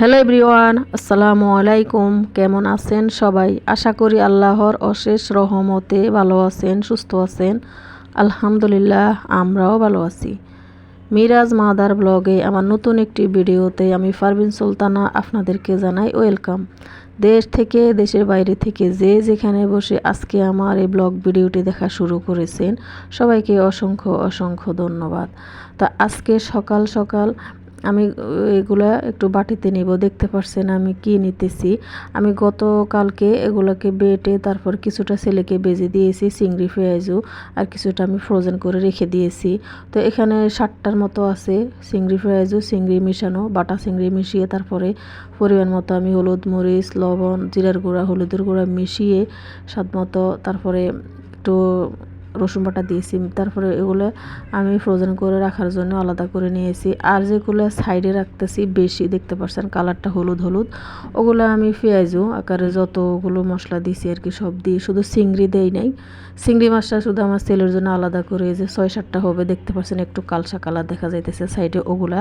Hello everyone, আসসালামু আলাইকুম। কেমন আছেন সবাই? আশা করি আল্লাহর অশেষ রহমতে ভালো আছেন, সুস্থ আছেন। আলহামদুলিল্লাহ, আমরাও ভালো আছি। মিরাজ মাদার ব্লগে আমার নতুন একটি ভিডিওতে আমি পারভিন সুলতানা আপনাদেরকে জানাই ওয়েলকাম। দেশ থেকে, দেশের বাইরে থেকে যে যেখানে বসে আজকে আমার এই ব্লগ ভিডিওটি দেখা শুরু করেছেন, সবাইকে অসংখ্য অসংখ্য ধন্যবাদ। তা আজকে সকাল সকাল আমি, এগুলা একটু বাটিতে নিব, দেখতে পারছেন আমি কি নিতেছি। আমি গতকালকে এগুলোকে বেটে তারপর কিছুটা ছেলেকে বেজে দিয়েছি, চিংড়ি পেঁয়াজু, আর কিছুটা আমি ফ্রোজেন করে রেখে দিয়েছি। তো এখানে ষাটটার মতো আছে, চিংড়ি পেঁয়াজু, চিংড়ি মিশানো, বাটা চিংড়ি মিশিয়ে তারপরে পরিমাণ মতো আমি হলুদ মরিচ, লবণ, জিরার গুঁড়া, হলুদের গুঁড়া মিশিয়ে স্বাদ মতো তারপরে একটু রসুন বাটা দিয়েছি। তারপরে এগুলো আমি ফ্রোজেন করে রাখার জন্য আলাদা করে নিয়েছি। আর যেগুলো সাইডে রাখতেছি, বেশি দেখতে পাচ্ছেন কালারটা হলুদ হলুদ। ওগুলো আমি পেঁয়াজও আকারে যতগুলো মশলা দিয়েছি আর কি, সব দিয়ে শুধু চিংড়ি দেই নাই। চিংড়ি মাছটা শুধু আমার সেলের জন্য আলাদা করে যে ছয় সাতটা হবে, দেখতে পাচ্ছেন একটু কালসা কালার দেখা যাইতেছে সাইডে ওগুলা।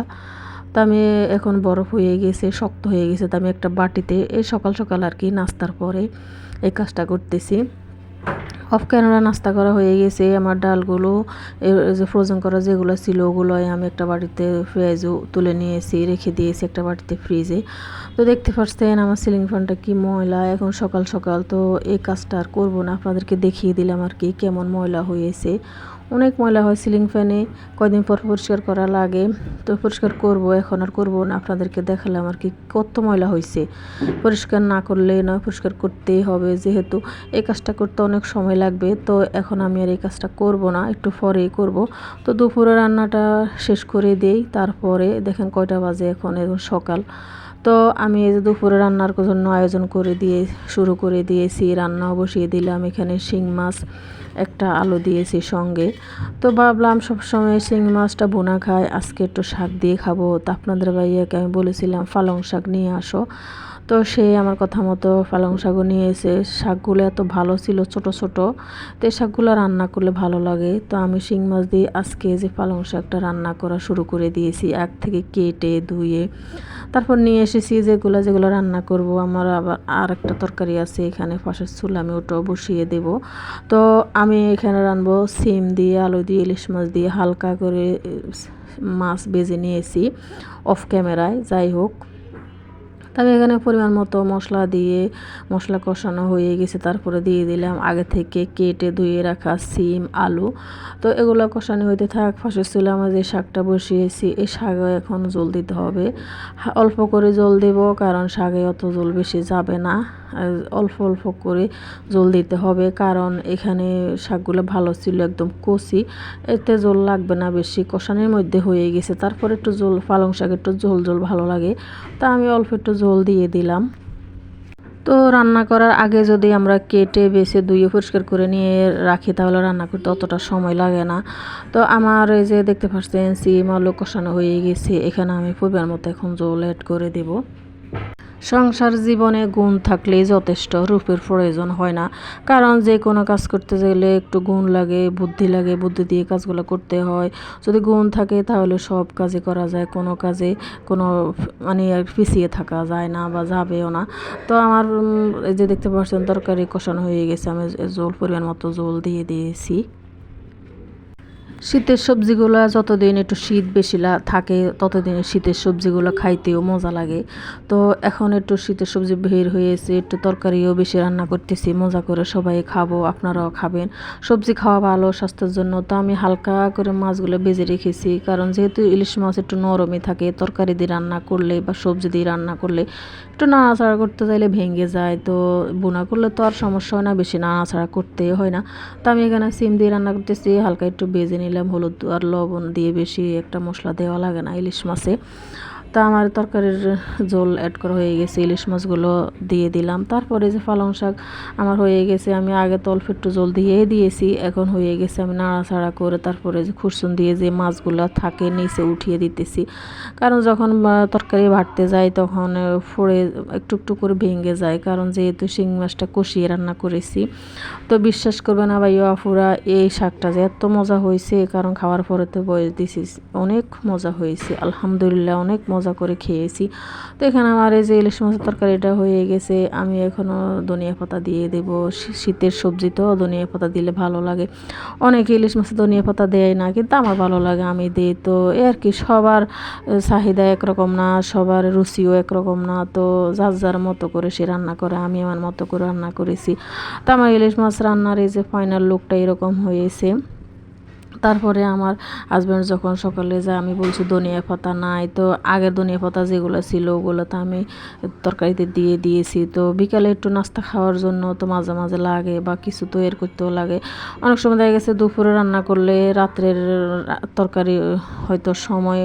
তা আমি এখন বরফ হয়ে গেছে, শক্ত হয়ে গেছে, তা আমি একটা বাটিতে এই সকাল সকাল আর কি নাস্তার পরে এই কাজটা করতেছি। অফ ক্যামেরা নাস্তা করা হয়ে গেছে, আমার ডালগুলো যে ফ্রোজেন করা যেগুলো ছিল ওগুলোই আমি একটা বাড়িতে পেঁয়াজও তুলে নিয়েছি, রেখে দিয়েছি একটা বাড়িতে ফ্রিজে তো দেখতে পাচ্ছেন আমার সিলিং ফ্যানটা কি ময়লা, এখন সকাল সকাল তো এই কাজটা আর করব না, আপনাদেরকে দেখিয়ে দিলাম আর কি কেমন ময়লা হয়েছে। অনেক ময়লা হয় সিলিং ফ্যানে কয়দিন পর পরিষ্কার করা লাগে। তো পরিষ্কার করব এখন আর করব না, আপনাদেরকে দেখালাম আর কি কত ময়লা হয়েছে পরিষ্কার না করলে নয়, পরিষ্কার করতেই হবে, যেহেতু এই কাজটা করতে অনেক সময় লাগবে, তো এখন আমি আর এই কাজটা করব না, একটু পরেই করব। তো দুপুরে রান্নাটা শেষ করে দেই, তারপরে দেখেন কয়টা বাজে এখন এখন সকাল। তো আমি এই যে দুপুরে রান্নার জন্য আয়োজন করে দিয়ে, শুরু করে দিয়েছি রান্না বসিয়ে দিলাম। এখানে শিং মাছ, একটা আলু দিয়েছি সঙ্গে। তো ভাবলাম সবসময় শিং মাছটা বোনা খায় আজকে একটু শাক দিয়ে খাব। তা আপনাদের ভাইয়াকে আমি বলেছিলাম, পালং শাক নিয়ে আসো। তো সে আমার কথা মতো পালং শাকও নিয়ে এসে শাকগুলো এত ভালো ছিল, ছোট ছোট। তো এই শাকগুলো রান্না করলে ভালো লাগে। তো আমি শিং মাছ দিয়ে আজকে যে পালং শাকটা রান্না করা শুরু করে দিয়েছি, এক থেকে কেটে, ধুয়ে। তারপর নিয়ে এসেছি যেগুলো যেগুলো রান্না করব। আমার আবার আর একটা তরকারি আছে, এখানে পাশের চুল আমি ওটাও বসিয়ে দেব। তো আমি এখানে রানবো সিম দিয়ে, আলু দিয়ে, ইলিশ মাছ দিয়ে হালকা করে মাছ বেজে নিয়েছি। অফ ক্যামেরায়, যাই হোক। তবে এখানে পরিমাণ মতো মশলা দিয়ে মশলা কষানো হয়ে গেছে। তারপরে দিয়ে দিলাম আগে থেকে কেটে ধুয়ে রাখা সিম, আলু। তো এগুলো কষানো হইতে থাক ফাঁসে ছিল আমার যে শাকটা বসিয়েছি। এই শাকে এখন জল দিতে হবে। অল্প করে জল দেব, কারণ শাকে অত জল বেশি যাবে না। অল্প অল্প করে জল দিতে হবে। কারণ এখানে শাকগুলো ভালো ছিল, একদম কষি। এতে জল লাগবে না বেশি, কষানোর মধ্যে হয়ে গেছে। তারপর একটু জল, পালং শাক একটু ঝোল ঝোল ভালো লাগে। তা আমি অল্প একটু জল দিয়ে দিলাম। তো রান্না করার আগে যদি আমরা কেটে, বেছে, ধুয়ে পরিষ্কার করে নিয়ে রাখি, তাহলে রান্না করতে অতটা সময় লাগে না। তো আমার এই যে দেখতে পাচ্ছেন, সিম আলু কষানো হয়ে গেছে। এখানে আমি পরিবার মতো এখন জল অ্যাড করে দেবো। সংসার জীবনে গুণ থাকলেই যথেষ্ট, রূপের প্রয়োজন হয় না। কারণ যে কোনো কাজ করতে গেলে একটু গুণ লাগে, বুদ্ধি লাগে, বুদ্ধি দিয়ে কাজগুলো করতে হয়। যদি গুণ থাকে তাহলে সব কাজে করা যায়, কোনো কাজে কোনো মানে পিছিয়ে থাকা যায় না বা যাবেও না। তো আমার এই যে দেখতে পাচ্ছেন, তরকারি কষানো হয়ে গেছে, আমি জল পরিমাণ মতো জল দিয়ে দিয়েছি। শীতের সবজিগুলো যতদিন একটু শীত বেশি থাকে, ততদিন শীতের সবজিগুলো খাইতেও মজা লাগে। তো এখন একটু শীতের সবজি বের হয়েছে, একটু তরকারিও বেশি রান্না করতেছি, মজা করে সবাই খাব, আপনারাও খাবেন। সবজি খাওয়া ভালো, স্বাস্থ্যের জন্য। তো আমি হালকা করে মাছগুলো বেজে রেখেছি, কারণ যেহেতু ইলিশ মাছ একটু নরমই থাকে, তরকারি দিয়ে রান্না করলে বা সবজি দিয়ে রান্না করলে একটু নাড়াচাড়া করতে চাইলে ভেঙে যায়। তো বোনা করলে তো আর সমস্যা হয় না, বেশি নাড়াচাড়া করতে হয় না। তো আমি এখানে সিম দিয়ে রান্না করতেছি, হালকা একটু বেজে নিলাম হলুদ আর লবণ দিয়ে বেশি একটা মশলা দেওয়া লাগে না ইলিশ মাছে। তা আমার তরকারির ঝোল অ্যাড করা হয়ে গেছে, ইলিশ মাছগুলো দিয়ে দিলাম। তারপরে যে পালং শাক আমার হয়ে গেছে, আমি আগে তো অল্প একটু জল দিয়ে দিয়েছি, এখন হয়ে গেছে আমি নাড়াচাড়া করে তারপরে যে খুরসুন দিয়ে যে মাছগুলো থাকে নিচে উঠিয়ে দিতেছি। কারণ যখন তরকারি ভাটতে যায় তখন ফোড়ে একটু একটু করে ভেঙে যায়, কারণ যেহেতু শিং মাছটা কষিয়ে রান্না করেছি। তো বিশ্বাস করবে না ভাই আফুরা এই শাকটা যে এত মজা হয়েছে, কারণ খাওয়ার পরে তো বয়স দিছি, অনেক মজা হয়েছে, আলহামদুলিল্লাহ অনেক মজা মজা করে খেয়েছি। তো এখানে আমার এই যে ইলিশ মাছের তরকারিটা হয়ে গেছে। আমি এখনও ধনিয়া পাতা দিয়ে দেব। শীতের সবজি তো ধনিয়া পাতা দিলে ভালো লাগে। অনেকে ইলিশ মাছে ধনিয়া পাতা দেয় না, কিন্তু আমার ভালো লাগে, আমি দিই। তো এ আর কি, সবার চাহিদা একরকম না, সবার রুচিও একরকম না। তো যার যার মতো করে সে রান্না করে, আমি আমার মতো করে রান্না করেছি। তো আমার ইলিশ মাছ রান্নার এই যে ফাইনাল লুকটা এরকম হয়েছে। তারপরে আমার হাজব্যান্ড যখন সকালে যায়, আমি বলছি, ধনিয়া পাতা নাই। তো আগের ধনিয়া পাতা যেগুলো ছিল, ওগুলো তো আমি তরকারিতে দিয়ে দিয়েছি। তো বিকালে একটু নাস্তা খাওয়ার জন্য তো মাঝে মাঝে লাগে বা কিছু তো এর করতেও লাগে। অনেক সময় দেখা গেছে দুপুরে রান্না করলে রাত্রের তরকারি, হয়তো সময়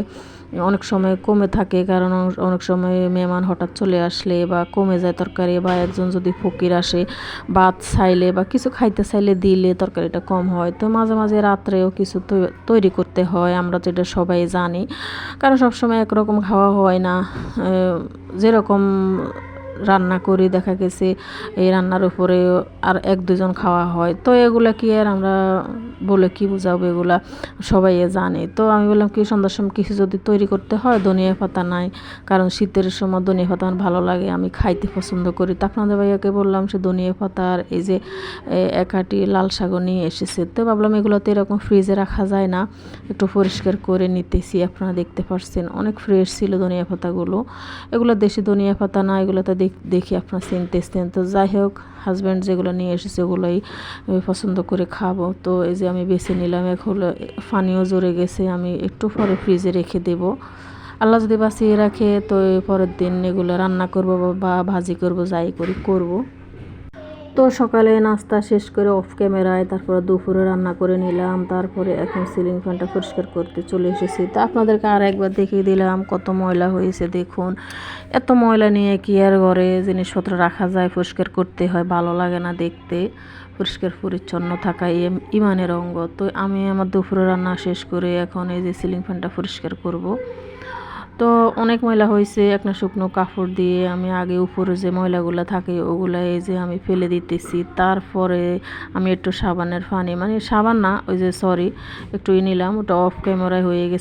অনেক সময় কমে থাকে, কারণ অনেক সময় মেহমান হঠাৎ চলে আসলে বা কমে যায় তরকারি বা একজন যদি ফকির আসে, ভাত চাইলে বা কিছু খাইতে চাইলে দিলে তরকারিটা কম হয়। তো মাঝে মাঝে রাত্রেও কিছু তৈরি করতে হয়, আমরা এটা সবাই জানি। কারণ সবসময় একরকম খাওয়া হয় না। যেরকম রান্না করি, দেখা গেছে এই রান্নার উপরে আর এক দুজন খাওয়া হয়। তো এগুলা কি আর আমরা বলে কি বুঝাবো এগুলা? সবাই জানে। তো আমি বললাম কি সন্ধ্যার সময় কিছু যদি তৈরি করতে হয় ধনিয়া পাতা নাই। কারণ শীতের সময় ধনিয়া পাতা আমার ভালো লাগে আমি খাইতে পছন্দ করি। তা আপনাদের ভাইয়াকে বললাম সে ধনিয়া পাতার এই যে এ, এক আটি লাল শাকও নিয়ে এসেছে। তো ভাবলাম এগুলো তো এরকম ফ্রিজে রাখা যায় না। একটু পরিষ্কার করে নিতেছি আপনারা দেখতে পারছেন। অনেক ফ্রেশ ছিল ধনিয়া পাতাগুলো। এগুলো দেশি ধনিয়া পাতা না এগুলো তো দেখ- দেখি আপনারা চিনতেছেন তো যাই হোক হাজব্যান্ড যেগুলো নিয়ে এসেছে ওগুলোই পছন্দ করে খাব। তো এই যে আমি বেছে নিলাম। এখন পানিও জোরে গেছে, আমি একটু পরে ফ্রিজে রেখে দেব। আল্লাহ যদি বাঁচিয়ে রাখে, তো পরের দিন এগুলো রান্না করব বা ভাজি করব, যাই করি, করব। তো সকালে নাস্তা শেষ করে অফ ক্যামেরায় তারপর দুপুরে রান্না করে নিলাম, তারপরে এখন সিলিং ফ্যানটা পরিষ্কার করতে চলে এসেছি। তা আপনাদেরকে আর একবার দেখিয়ে দিলাম কত ময়লা হয়েছে, দেখুন। এত ময়লা নিয়ে কি আর ঘরে জিনিসপত্র রাখা যায়, পরিষ্কার করতে হয়, ভালো লাগে না দেখতে। পরিষ্কার পরিচ্ছন্ন থাকা ইম- ইমানের অঙ্গ। তো আমি আমার দুপুরে রান্না শেষ করে এখন এই যে সিলিং ফ্যানটা পরিষ্কার করব। তো অনেক ময়লা হয়েছে, একটা শুকনো কাপড় দিয়ে আমি আগে উপরে যে ময়লাগুলো থাকে ওগুলো এই যে আমি ফেলে দিতেছি। তারপরে আমি একটু সাবানের পানি মানে সাবান না, ওই যে সরি একটু নিলাম, ওটা অফ ক্যামেরায় হয়ে গেছে।